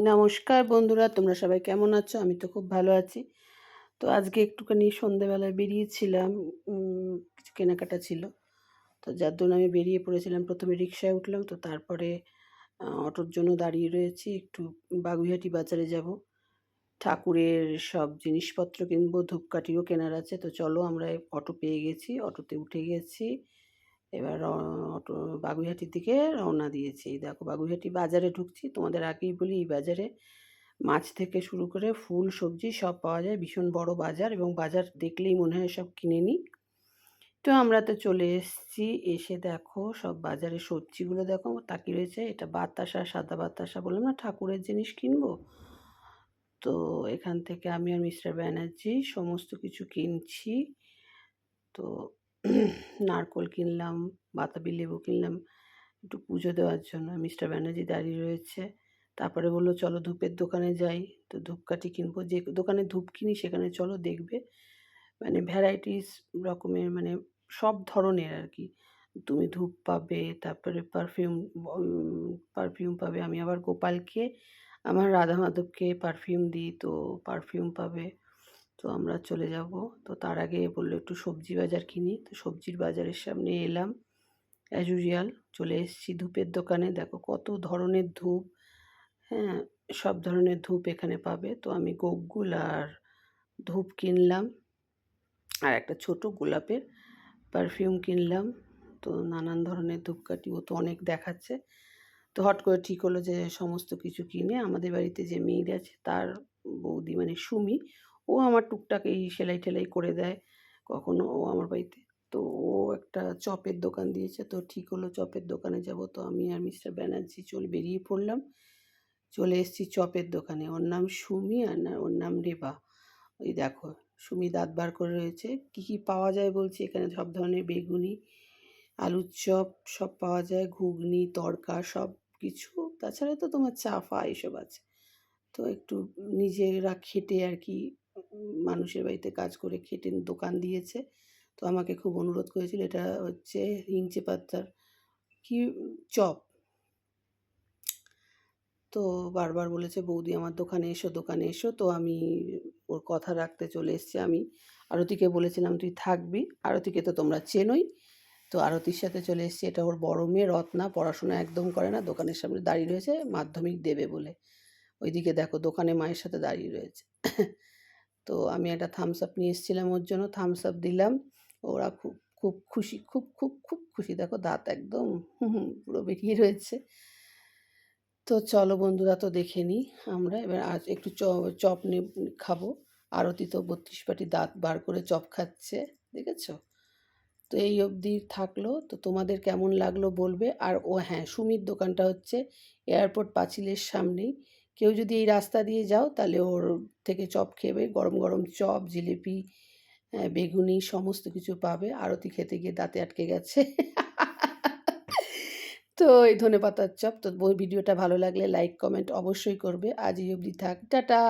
নমস্কার বন্ধুরা, তোমরা সবাই কেমন আছো? আমি তো খুব ভালো আছি। তো আজকে একটুখানি সন্ধেবেলায় বেরিয়েছিলাম কিছু কেনাকাটা ছিল। তো যার জন্য আমি বেরিয়ে পড়েছিলাম। প্রথমে রিক্সায় উঠলাম, তো তারপরে অটোর জন্য দাঁড়িয়ে রয়েছি। একটু বাগুইহাটি বাজারে যাব। ঠাকুরের সব জিনিসপত্র কিনবো, ধূপকাঠিও কেনার আছে। তো চলো আমরা অটো পেয়ে গেছি। অটোতে উঠে গেছি। এবার অটো, বাগুইহাটির দিকে রওনা দিয়েছি। দেখো বাগুইহাটি বাজারে ঢুকছি। তোমাদের আগেই বলি, এই বাজারে মাছ থেকে শুরু করে ফুল, সবজি সব পাওয়া যায়। ভীষণ বড় বাজার এবং বাজার দেখলেই মনে হয় সব কিনে নিই। তো আমরা তো চলে এসেছি। এসে দেখো সব বাজারে সবজিগুলো দেখো তাকিয়ে রয়েছে। এটা বাতাসা, সাদা বাতাসা বললাম না, ঠাকুরের জিনিস কিনবো? তো এখান থেকে আমি আর মিস্টার ব্যানার্জি সমস্ত কিছু কিনছি। তো নারকোল কিনলাম, বাতাবি লেবু কিনলাম, একটু পুজো দেওয়ার জন্য। মিস্টার ব্যানার্জি দাঁড়িয়ে রয়েছে। তারপরে বলল, চলো ধূপের দোকানে যাই। তো ধূপকাঠি কিনবো। যে দোকানে ধূপ কিনি, সেখানে চলো দেখবে। মানে ভ্যারাইটিস রকমের মানে সব ধরনের আর কি। তুমি ধূপ পাবে, তারপরে পারফিউম পারফিউম পাবে। আমি আবার গোপালকে, আমার রাধা মাধবকে পারফিউম দিই, তো পারফিউম পাবে। তো আমরা চলে যাব। তো তার আগে বলল একটু সবজি বাজার কিনি। তো সবজির বাজারের সামনে এলাম। অ্যাজ ইউজুয়াল চলে এসেছি ধূপের দোকানে। দেখো কত ধরনের ধূপ। হ্যাঁ সব ধরনের ধূপ এখানে পাবে। তো আমি গোকুল আর ধূপ কিনলাম। আর একটা ছোট গোলাপের পারফিউম কিনলাম। তো নানান ধরনের ধূপকাঠি ও তো অনেক দেখাচ্ছে। তো হট করে ঠিক হলো যে সমস্ত কিছু কিনে আমাদের বাড়িতে যে মেয়েদ আছে, তার বৌদি মানে সুমি ও আমার টুকটাক এই সেলাই টেলাই করে দেয় কখনো ও আমার বাড়িতে। তো ও একটা চপের দোকান দিয়েছে, তো ঠিক হলো চপের দোকানে যাব। তো আমি আর মিস্টার ব্যানার্জি চলে বেরিয়ে পড়লাম। চলে এসেছি চপের দোকানে। ওর নাম সুমি আর না, ওর নাম রেবা। ওই দেখো, সুমি দাঁত বার করে রয়েছে। কী কী পাওয়া যায় বলছি? এখানে সব ধরনের বেগুনি, আলুর চপ সব পাওয়া যায়, ঘুগনি তড়কা সব কিছু তাছাড়া তো তোমার চা ফা এসব আছে। তো একটু নিজেরা খেটে আর কি মানুষের বাড়িতে কাজ করে খেটে দোকান দিয়েছে। তো আমাকে খুব অনুরোধ করেছিল, এটা হচ্ছে হিংচে পাত্তার কি চপ। তো বারবার বলেছে, বৌদি, আমার দোকানে এসো দোকানে এসো। তো আমি ওর কথা রাখতে চলে এসেছি আমি। আরতিকে বলেছিলাম, তুই থাকবি। আরতিকে তো তোমরা চেনোই। তো আরতির সাথে চলে এসেছি। এটা ওর বড় মেয়ে, রত্না, পড়াশোনা একদম করে না, দোকানের সামনে দাঁড়িয়ে রয়েছে, মাধ্যমিক দেবে বলে। ওইদিকে দেখো, দোকানে মায়ের সাথে দাঁড়িয়ে রয়েছে। তো আমি একটা থামস আপ নিয়ে এসেছিলাম ওর জন্য থামস আপ দিলাম। ওরা খুব খুব খুশি, খুব খুব খুব খুশি। দেখো দাঁত একদম পুরো বেরিয়ে রয়েছে। তো চলো বন্ধুরা, তো দেখে নিই আমরা। এবার আজ একটু চপ নে, খাব। আরতি তো বত্রিশ পাটি দাঁত বার করে চপ খাচ্ছে, দেখেছ? তো এই অবধি থাকল। তো তোমাদের কেমন লাগল বলবে? আর ও হ্যাঁ সুমির দোকানটা হচ্ছে এয়ারপোর্ট পাঁচিলের সামনেই। কেউ যদি এই রাস্তা দিয়ে যাও, তাহলে ওর থেকে চপ খেবে গরম গরম চপ, জিলিপি বেগুনি, সমস্ত কিছু পাবে। আরতি খেতে গিয়ে দাঁতে আটকে গেছে। তো এই ধনে পাতার চপ। তো ভিডিওটা ভালো লাগলে লাইক, কমেন্ট অবশ্যই করবে। আজ এই অবধি থাক। টাটা!